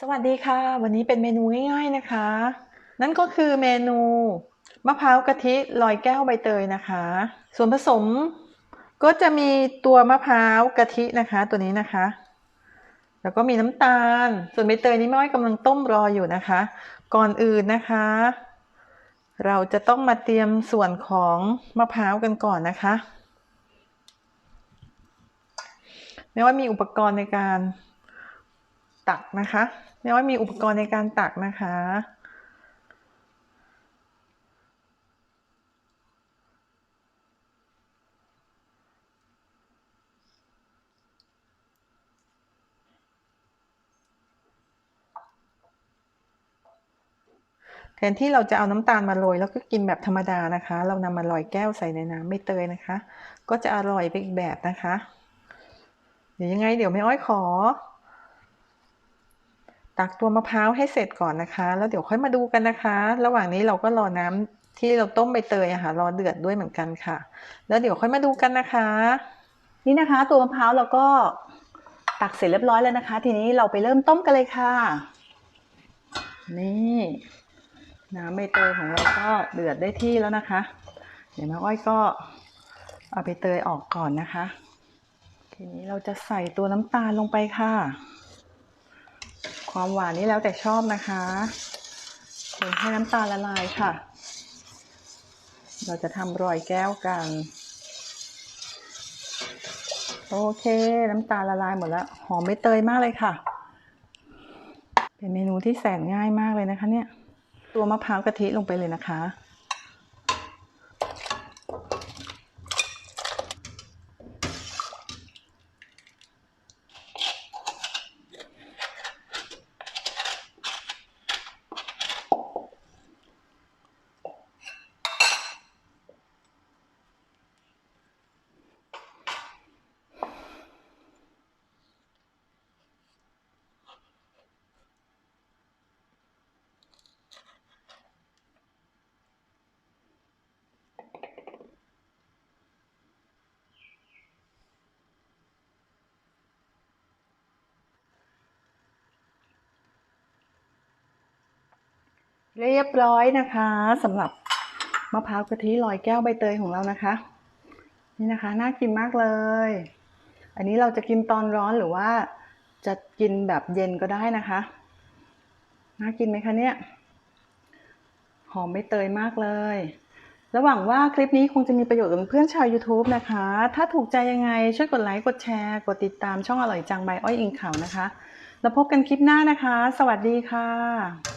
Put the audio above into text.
สวัสดีค่ะ วันนี้เป็นเมนูง่ายๆนะคะ นั่นก็คือเมนูมะพร้าวกะทิลอยแก้วใบเตยนะคะ ส่วนผสมก็จะมีตัวมะพร้าวกะทินะคะ ตัวนี้นะคะ แล้วก็มีน้ำตาล ส่วนใบเตยนี่แม่อ้อยกำลังต้มรออยู่นะคะ ก่อนอื่นนะคะ เราจะต้องมาเตรียมส่วนของมะพร้าวกันก่อนนะคะแม้ว่ามีอุปกรณ์ในการ ตักนะคะแม้ว่ามีอุปกรณ์ในการตักนะคะ แทนที่เราจะเอาน้ำตาลมาโรยแล้วก็กินแบบธรรมดานะคะ เรานำมาลอยแก้วใส่ในน้ำไม่เตยนะคะ ก็จะอร่อยไปอีกแบบนะคะ เดี๋ยวยังไงเดี๋ยวแม่อ้อยขอ ตักตัวมะพร้าวให้เสร็จก่อนนะคะ แล้วเดี๋ยวค่อยมาดูกันนะคะ ระหว่างนี้เราก็รอน้ำที่เราต้มใบเตยอะค่ะรอเดือดด้วยเหมือนกันค่ะ แล้วเดี๋ยวค่อยมาดูกันนะคะ นี่นะคะ ตัวมะพร้าวเราก็ตักเสร็จเรียบร้อยแล้วนะคะ ทีนี้เราไปเริ่มต้มกันเลยค่ะ นี่น้ำใบเตยของเราก็เดือดได้ที่แล้วนะคะ เดี๋ยวแม่อ้อยก็เอาใบเตยออกก่อนนะคะ ทีนี้เราจะใส่ตัวน้ำตาลลงไปค่ะ ความหวานนี่แล้วแต่ชอบนะคะคนให้น้ำตาลละลายค่ะ เราจะทำรอยแก้วกัน โอเค น้ำตาลละลายหมดแล้ว หอมใบเตยมากเลยค่ะ เป็นเมนูที่แสนง่ายมากเลยนะคะเนี่ย ตัวมะพร้าวกะทิลงไปเลยนะคะ เรียบร้อยนะคะสำหรับมะพร้าวกะทิลอยแก้วใบเตยของเรานะคะ นี่นะคะน่ากินมากเลย อันนี้เราจะกินตอนร้อนหรือว่าจะกินแบบเย็นก็ได้นะคะน่ากินไหมคะเนี่ยหอมใบเตยมากเลย ระหวังว่าคลิปนี้คงจะมีประโยชน์กับเพื่อนชาว YouTube นะคะ ถ้าถูกใจยังไงช่วยกดไลค์กดแชร์ กดติดตามช่องอร่อยจังใบอ้อยอิงเขานะคะ แล้วพบกันคลิปหน้านะคะ สวัสดีค่ะ